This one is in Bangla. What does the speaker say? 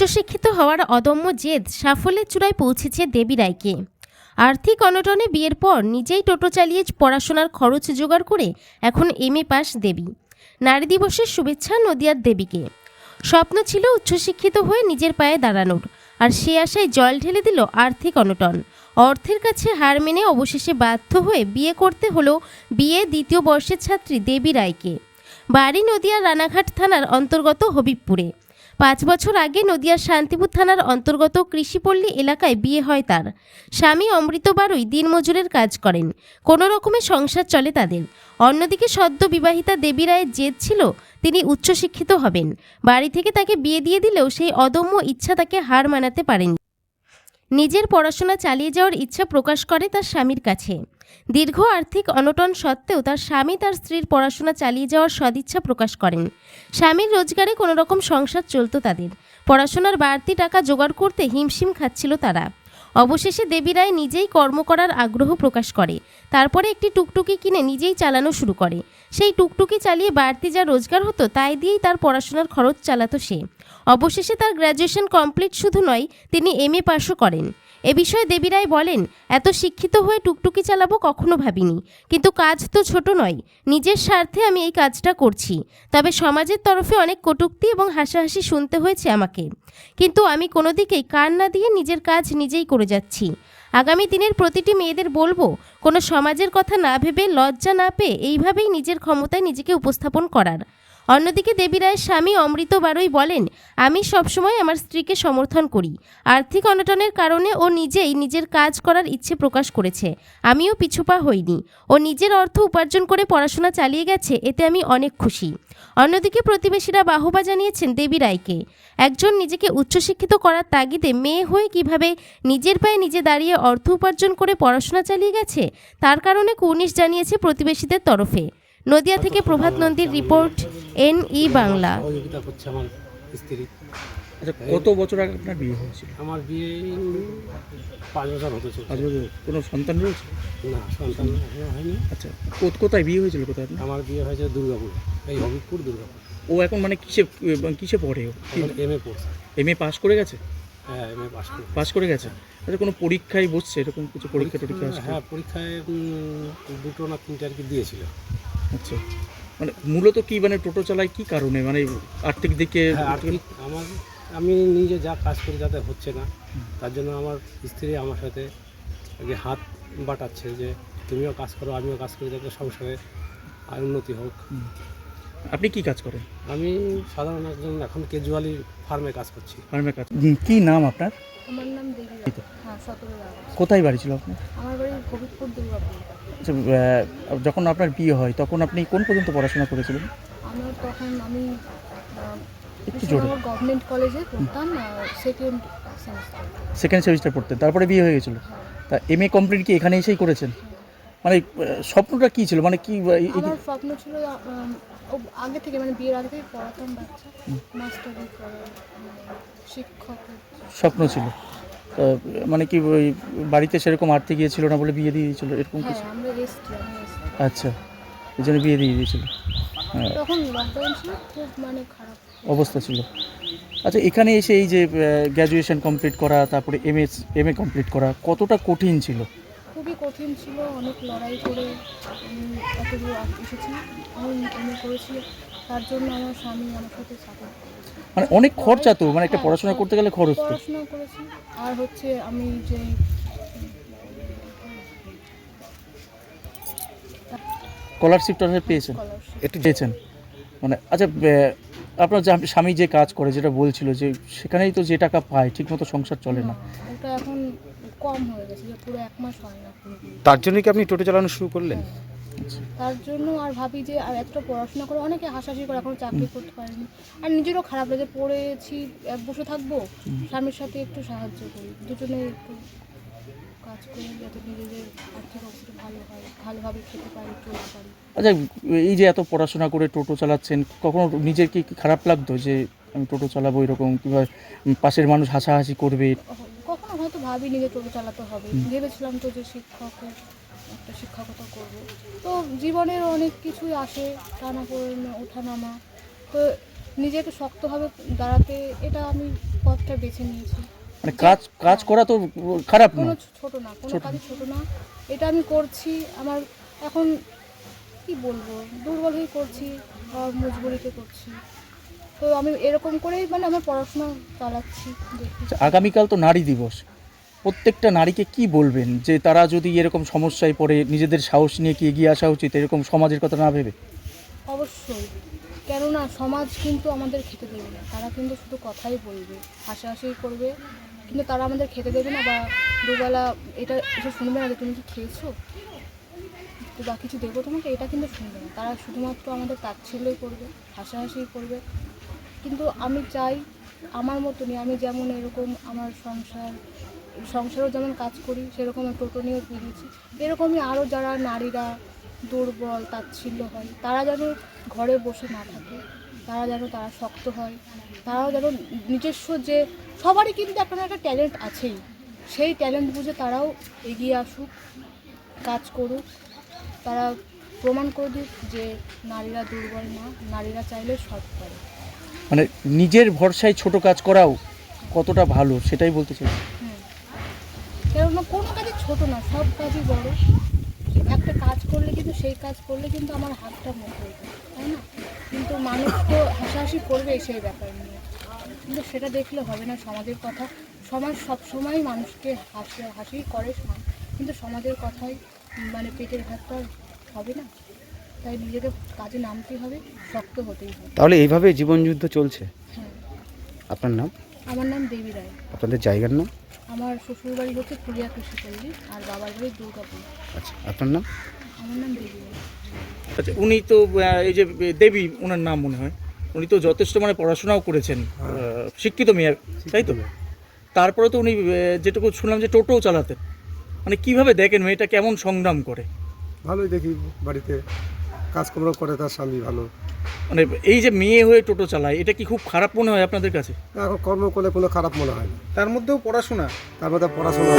উচ্চশিক্ষিত হওয়ার অদম্য জেদ সাফল্যের চূড়ায় পৌঁছেছে দেবী রায়কে। আর্থিক অনটনে বিয়ের পর নিজেই টোটো চালিয়ে পড়াশোনার খরচ জোগাড় করে এখন এম এ পাস দেবী। নারী দিবসের শুভেচ্ছা নদিয়ার দেবীকে। স্বপ্ন ছিল উচ্চশিক্ষিত হয়ে নিজের পায়ে দাঁড়ানোর, আর সে আশায় জল ঢেলে দিল আর্থিক অনটন। অর্থের কাছে হার মেনে অবশেষে বাধ্য হয়ে বিয়ে করতে হলো বিয়ে দ্বিতীয় বর্ষের ছাত্রী দেবী রায়কে। বাড়ি নদিয়ার রানাঘাট থানার অন্তর্গত হবিবপুরে। পাঁচ বছর আগে নদিয়ার শান্তিপুর থানার অন্তর্গত কৃষিপল্লী এলাকায় বিয়ে হয় তার। স্বামী অমৃত বারুই দিনমজুরের কাজ করেন। কোনো রকমে সংসার চলে তাদের। অন্যদিকে সদ্য বিবাহিতা দেবী রায়ের জেদ ছিল তিনি উচ্চশিক্ষিত হবেন। বাড়ি থেকে তাকে বিয়ে দিয়ে দিলেও সেই অদম্য ইচ্ছা তাকে হার মানাতে পারেন নিজের পড়াশোনা চালিয়ে যাওয়ার ইচ্ছা প্রকাশ করে তার স্বামীর কাছে। দীর্ঘ আর্থিক অনটন সত্ত্বেও তার স্বামী তার স্ত্রীর পড়াশোনা চালিয়ে যাওয়ার সদিচ্ছা প্রকাশ করেন। স্বামীর রোজগারে কোনো রকম সংসার চলত তাদের। পড়াশোনার বাড়তি টাকা জোগাড় করতে হিমশিম খাচ্ছিল তারা। অবশেষে দেবী রায় নিজেই কর্ম করার আগ্রহ প্রকাশ করে। তারপরে একটি টুকটুকি কিনে নিজেই চালানো শুরু করে। সেই টুকটুকি চালিয়ে বাড়তি যা রোজগার হতো তাই দিয়েই তার পড়াশোনার খরচ চালাতো সে। অবশেষে তার গ্র্যাজুয়েশন কমপ্লিট শুধু নয়, তিনি এম এ পাশও করেন। এ বিষয়ে দেবী রায় বলেন, এত শিক্ষিত হয়ে টুকটুকি চালাবো কখনো ভাবিনি। কিন্তু কাজ তো ছোট নয়। নিজের স্বার্থে আমি এই কাজটা করছি। তবে সমাজের তরফে অনেক কটূক্তি এবং হাসাহাসি শুনতে হয়েছে আমাকে। কিন্তু আমি কোনো দিকেই কান না দিয়ে নিজের কাজ নিজেই করে যাচ্ছি। আগামী দিনের প্রতিটি মেয়েদের বলব, কোনো সমাজের কথা না ভেবে লজ্জা না পেয়ে এইভাবেই নিজের ক্ষমতায় নিজেকে উপস্থাপন করার। অন্যদিকে দেবী রায়ের স্বামী অমৃত বারুই বলেন, আমি সবসময় আমার স্ত্রীকে সমর্থন করি। আর্থিক অনটনের কারণে ও নিজেই নিজের কাজ করার ইচ্ছে প্রকাশ করেছে। আমিও পিছুপা হইনি। ও নিজের অর্থ উপার্জন করে পড়াশোনা চালিয়ে গেছে, এতে আমি অনেক খুশি। অন্যদিকে প্রতিবেশীরা বাহবা জানিয়েছেন দেবী রায়কে, একজন নিজেকে উচ্চশিক্ষিত করার তাগিদে মেয়ে হয়ে কীভাবে নিজের পায়ে নিজে দাঁড়িয়ে অর্থ উপার্জন করে পড়াশোনা চালিয়ে গেছে, তার কারণে কুর্নিশ জানিয়েছে প্রতিবেশীদের তরফে। নদিয়া থেকে প্রভাত নন্দীর রিপোর্ট এন ই বাংলা। সহযোগিতা করছে আমার স্ত্রী। আচ্ছা কত বছর আগে আপনার বিয়ে হয়েছিল? আমার বিয়ে পাঁচ বছর হতে চলছে। পাঁচ বছর। কোনো সন্তান রয়েছে? না সন্তান এখনও হয়নি। আচ্ছা কো- কোথায় বিয়ে হয়েছিল কোথায় আপনার? আমার বিয়ে হয়েছে দুর্গাপুর এই হবিবপুর দুর্গাপুর। ও এখন মানে কিসে কিসে পড়ে ও? এম এ পড়ছে। এম এ পাস করে গেছে? হ্যাঁ এম এ পাস করে পাস করে গেছে? আচ্ছা কোনো পরীক্ষায় বসছে? এরকম কিছু পরীক্ষা টরীক্ষা আসছে? হ্যাঁ পরীক্ষায় উম, দুটো না তিনটে আর কি দিয়েছিল। আচ্ছা। মানে মূলত কি মানে টোটো চালায় কি কারণে? মানে আর্থিক দিকে হ্যাঁ আর্থিক আমার আমি নিজে যা কাজ করি যাতে হচ্ছে না। তার জন্য আমার স্ত্রী আমার সাথে আগে হাত বাটাচ্ছে যে তুমিও কাজ করো আমিও কাজ করি যাতে সংসারে আর উন্নতি হোক। আপনি কি কাজ করেন? আমি সাধারণ একজন এখন কেজুয়ালি ফার্মে কাজ করছি। ফার্মে কাজ কি নাম আপনার? আমার নাম দেবী হ্যাঁ কোথায় বাড়ি ছিল আপনার? আমার বাড়ি হবিবপুর দুর্গাপুর। যখন আপনার বিয়ে হয় তখন আপনি কোন পর্যন্ত পড়াশোনা করেছিলেন? আমার তখন আমি একটু জোরে। গভর্নমেন্ট কলেজে পড়তাম সেকেন্ড সেমিস্টার। সেকেন্ড সেমিস্টার পড়তেন তারপরে বিয়ে হয়ে গেছিল। তা এম এ কমপ্লিট কি এখানে এসেই করেছেন? মানে স্বপ্নটা কি ছিল? মানে কি আমার স্বপ্ন ছিল আগে থেকে মানে বিয়ের আগে থেকে পড়াতাম বাচ্চা। মাস্টারি মানে শিক্ষক স্বপ্ন ছিল। মানে কি ওই বাড়িতে সেরকম আর্থিক ইয়ে ছিল না বলে বিয়ে দিয়ে দিয়েছিল? এরকম হ্যাঁ কিছু? আচ্ছা এই জন্য বিয়ে দিয়ে দিয়েছিল। হ্যাঁ, তখন লকডাউন ছিল খুব মানে খারাপ। অবস্থা ছিল। আচ্ছা এখানে এসে এই যে গ্র্যাজুয়েশন কমপ্লিট করা তারপরে M S M A complete করা কতটা কঠিন ছিল? খুবই কঠিন ছিল অনেক লড়াই করে এত দূর এসেছি। আমি এমএ করেছি। তার জন্য আমার স্বামী আমার সাথে সাপোর্ট মানে অনেক খরচা তো মানে একটা হ্যাঁ, পড়াশোনা করতে গেলে খরচ তো। পড়াশোনা করেছি। আর হচ্ছে আমি যে স্কলারশিপ টলারশিপ পেয়েছেন? একটু পেয়েছেন? মানে আচ্ছা আপনার যা স্বামী যে কাজ করে যেটা বলছিল যে সেখানেই তো যে টাকা পায় ঠিকমতো সংসার চলে না। ওটা এখন কম হয়ে গেছে পুরো এক মাস হয় না তার জন্য কি আপনি টোটো চালানো শুরু করলেন। তার জন্য আর ভাবি যে আর এতটা পড়াশোনা করে অনেকে হাসাহাসি করে এখনও চাকরি করতে পারেনি। আর নিজেরও খারাপ লাগে পড়েছি এক বসে থাকব স্বামীর সাথে একটু সাহায্য করি। দুজনে একটু কাজ করি যাতে নিজেদের আর্থিক অবস্থা ভালো হয় ভালোভাবে খেতে পারি চলতে পারি। আচ্ছা এই যে এত পড়াশোনা করে টোটো চালাচ্ছেন কখনো নিজের কি খারাপ লাগতো যে আমি টোটো চালাবো এরকম কিংবা পাশের মানুষ হাসাহাসি করবে? কখনো হয়তো ভাবিনি যে টোটো চালাতে হবে। ভেবেছিলাম তো যে শিক্ষকের একটা শিক্ষকতা করব। তো জীবনের অনেক কিছুই আসে টানা ওঠা নামা তো নিজেকে শক্তভাবে দাঁড়াতে এটা আমি পথটা বেছে নিয়েছি। মানে কাজ কাজ করা তো খারাপ কোনো নয় ছোট না কোনো কাজই ছোট না। এটা আমি করছি আমার এখন কি বলব দুর্বল হয়ে করছি আর মজবুরিতে করছি তো আমি এরকম করেই মানে আমার পড়াশোনা চালাচ্ছি। আচ্ছা, আগামীকাল তো নারী দিবস। প্রত্যেকটা নারীকে কি বলবেন যে তারা যদি এরকম সমস্যায় পড়ে, নিজেদের সাহস নিয়ে কি এগিয়ে আসা উচিত? এরকম সমাজের কথা না ভেবে? অবশ্যই। কেননা সমাজ কিন্তু আমাদের খেতে দেবে না। তারা কিন্তু শুধু কথাই বলবে হাসাহাসি করবে। কিন্তু তারা আমাদের খেতে দেবে না বা দুবেলা এটা এসে শুনবে না যে তুমি কি খেয়েছো? তো বা কিছু দেবো তোমাকে? এটা কিন্তু শুনবে না। তারা শুধুমাত্র আমাদের তাচ্ছিল্যই করবে হাসাহাসি করবে। কিন্তু আমি চাই আমার মতনই, আমি যেমন এরকম আমার সংসার সংসারও যেমন কাজ করি, সেরকম টোটো নিয়েও বেরিয়েছি এরকমই আরও যারা নারীরা দুর্বল, তাচ্ছিল্য হয়, তারা যেন ঘরে বসে না থাকে, তারা যেন তারা শক্ত হয়, তারাও যেন নিজস্ব যে, সবারই কিন্তু একটা একটা ট্যালেন্ট আছেই। সেই ট্যালেন্ট বুঝে তারাও এগিয়ে আসুক, কাজ করুক। তারা প্রমাণ করে দিক যে নারীরা দুর্বল না, নারীরা চাইলে সব পারে মানে নিজের ভরসায় ছোট কাজ করাও কতটা ভালো, সেটাই বলতে চাই হুম কেননা কোনো কাজই ছোট না সব কাজই বড়। একটা কাজ করলে কিন্তু সেই কাজ করলে কিন্তু আমার হাতটা মোটা হয়ে তাই না? কিন্তু মানুষ তো হাসাহাসি করবে সেই ব্যাপার নিয়ে। কিন্তু সেটা দেখলে হবে না সমাজের কথা। সমাজ সবসময় মানুষকে হাসি হাসি করে সমাজ। কিন্তু সমাজের কথাই মানে পেটের ভাতটা হবে না। তাই নিজেকে কাজে নামতেই হবে শক্ত হতেই হবে। তাহলে এইভাবে জীবনযুদ্ধ চলছে? হ্যাঁ। আপনার নাম? আমার নাম দেবী রায়। আপনাদের জায়গার নাম? আমার শ্বশুর বাড়ি হচ্ছে ফুলিয়া কৃষিপল্লী আর বাবার বাড়ি দুর্গাপুর। আচ্ছা আপনার নাম? আমার নাম দেবী রায়। আচ্ছা উনি তো এই যে দেবী ওনার নাম মনে হয়। উনি তো যথেষ্ট মানে পড়াশোনাও করেছেন শিক্ষিত মেয়ের তাই তো? তারপরে তো উনি যেটুকু শুনলাম যে টোটোও চালাতেন। মানে কীভাবে দেখেন মেয়েটা কেমন সংগ্রাম করে? ভালোই দেখি বাড়িতে। কাজকর্ম করে তার স্বামী ভালো। মানে এই যে মেয়ে হয়ে টোটো চালায় এটা কি খুব খারাপ মনে হয় আপনাদের কাছে? এখন কর্ম করলে কোনো খারাপ মনে হয় না। তার মধ্যেও পড়াশোনা? তার মধ্যে পড়াশোনা